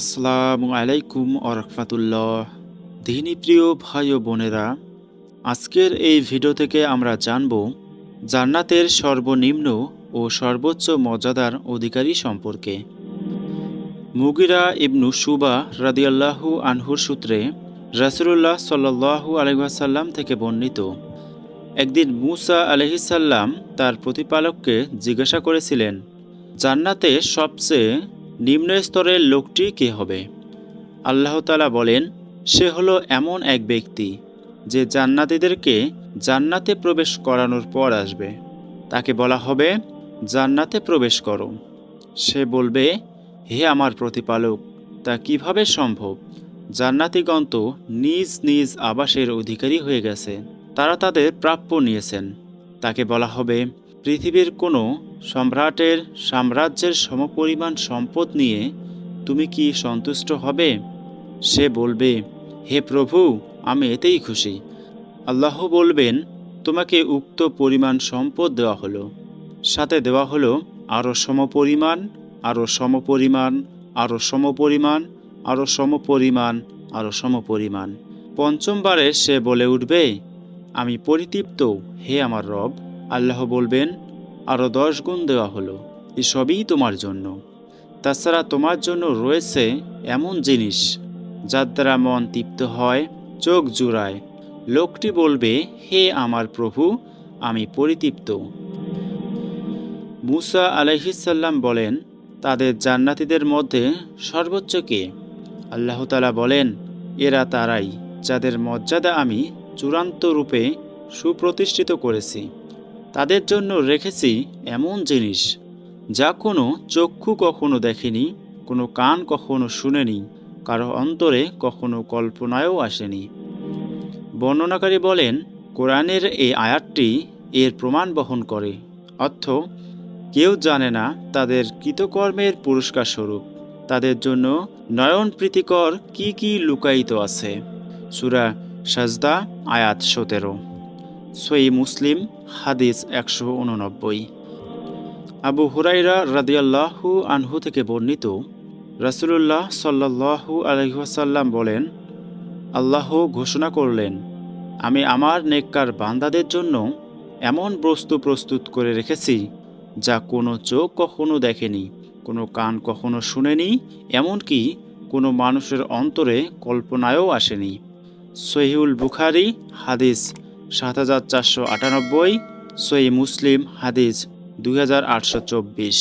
আসসালামু আলাইকুম আরহামতুল্লাহ দিনী প্রিয় ভাই ও বোনেরা, আজকের এই ভিডিও থেকে আমরা জানব জান্নাতের সর্বনিম্ন ও সর্বোচ্চ মর্যাদার অধিকারী সম্পর্কে। মুগিরা ইবনু সুবা রাদিয়াল্লাহু আনহুর সূত্রে রাসুলুল্লাহ সাল্লাহু আলহাসাল্লাম থেকে বর্ণিত, একদিন মুসা আলহিসাল্লাম তার প্রতিপালককে জিজ্ঞাসা করেছিলেন, জান্নাতে সবচেয়ে নিম্ন স্তরের লোকটি কে হবে? আল্লাহ তালা বলেন, সে হলো এমন এক ব্যক্তি যে জান্নাতীদেরকে জান্নাতে প্রবেশ করানোর পর আসবে। তাকে বলা হবে, জান্নাতে প্রবেশ করো। সে বলবে, হে আমার প্রতিপালক, তা কীভাবে সম্ভব? জান্নাতিগণ তো নিজ নিজ আবাসের অধিকারী হয়ে গেছে, তারা তাদের প্রাপ্য নিয়েছেন। তাকে বলা হবে, পৃথিবীর কোনো সম্রাটের সাম্রাজ্যের সমপরিমাণ সম্পদ নিয়ে তুমি কি সন্তুষ্ট হবে? সে বলবে, হে প্রভু, আমি এতেই খুশি। আল্লাহ বলবেন, তোমাকে উক্ত পরিমাণ সম্পদ দেওয়া হলো। সাথে দেওয়া হলো আরও সমপরিমাণ আরও সমপরিমাণ আরও সমপরিমাণ আরও সমপরিমাণ আরও সমপরিমাণ। পঞ্চমবারে সে বলে উঠবে, আমি পরিতৃপ্ত, হে আমার রব। আল্লাহ বলবেন আরও দশ গুণ দেওয়া হলো এসবই তোমার জন্য। তাছাড়া তোমার জন্য রয়েছে এমন জিনিস, যার দ্বারা মন তৃপ্ত হয়, চোখ জুড়ায়। লোকটি বলবে, হে আমার প্রভু, আমি পরিতৃপ্ত। মুসা আলহিসাল্লাম বলেন, তাদের জান্নাতিদের মধ্যে সর্বোচ্চ কে? আল্লাহ তালা বলেন, এরা তারাই, যাদের মর্যাদা আমি চূড়ান্ত রূপে সুপ্রতিষ্ঠিত করেছি। তাদের জন্য রেখেছি এমন জিনিস, যা কোনো চক্ষু কখনো দেখেনি, কোনো কান কখনো শুনেনি, কারও অন্তরে কখনো কল্পনায়ও আসেনি। বর্ণনাকারী বলেন, কোরআনের এই আয়াতটি এর প্রমাণ বহন করে, অর্থ, কেউ জানে না তাদের কৃতকর্মের পুরস্কার স্বরূপ, তাদের জন্য নয়ন প্রীতিকর কি কি লুকায়িত আছে। সুরা সাজদা, আয়াত সতেরো। সই মুসলিম, হাদিস একশো উননব্বই। আবু হুরাইরা রাদিয়াল্লাহু আনহু থেকে বর্ণিত, রাসুলুল্লাহ সাল্লাহু আলহিহাসাল্লাম বলেন, আল্লাহ ঘোষণা করলেন, আমি আমার নেককার বান্দাদের জন্য এমন বস্তু প্রস্তুত করে রেখেছি, যা কোনো চোখ কখনো দেখেনি, কোনো কান কখনো শুনেনি, এমনকি কোনো মানুষের অন্তরে কল্পনায়ও আসেনি। সহিউল বুখারি, হাদিস সাত হাজার চারশো আটানব্বই সই মুসলিম হাদিস দুই হাজার আটশো চব্বিশ।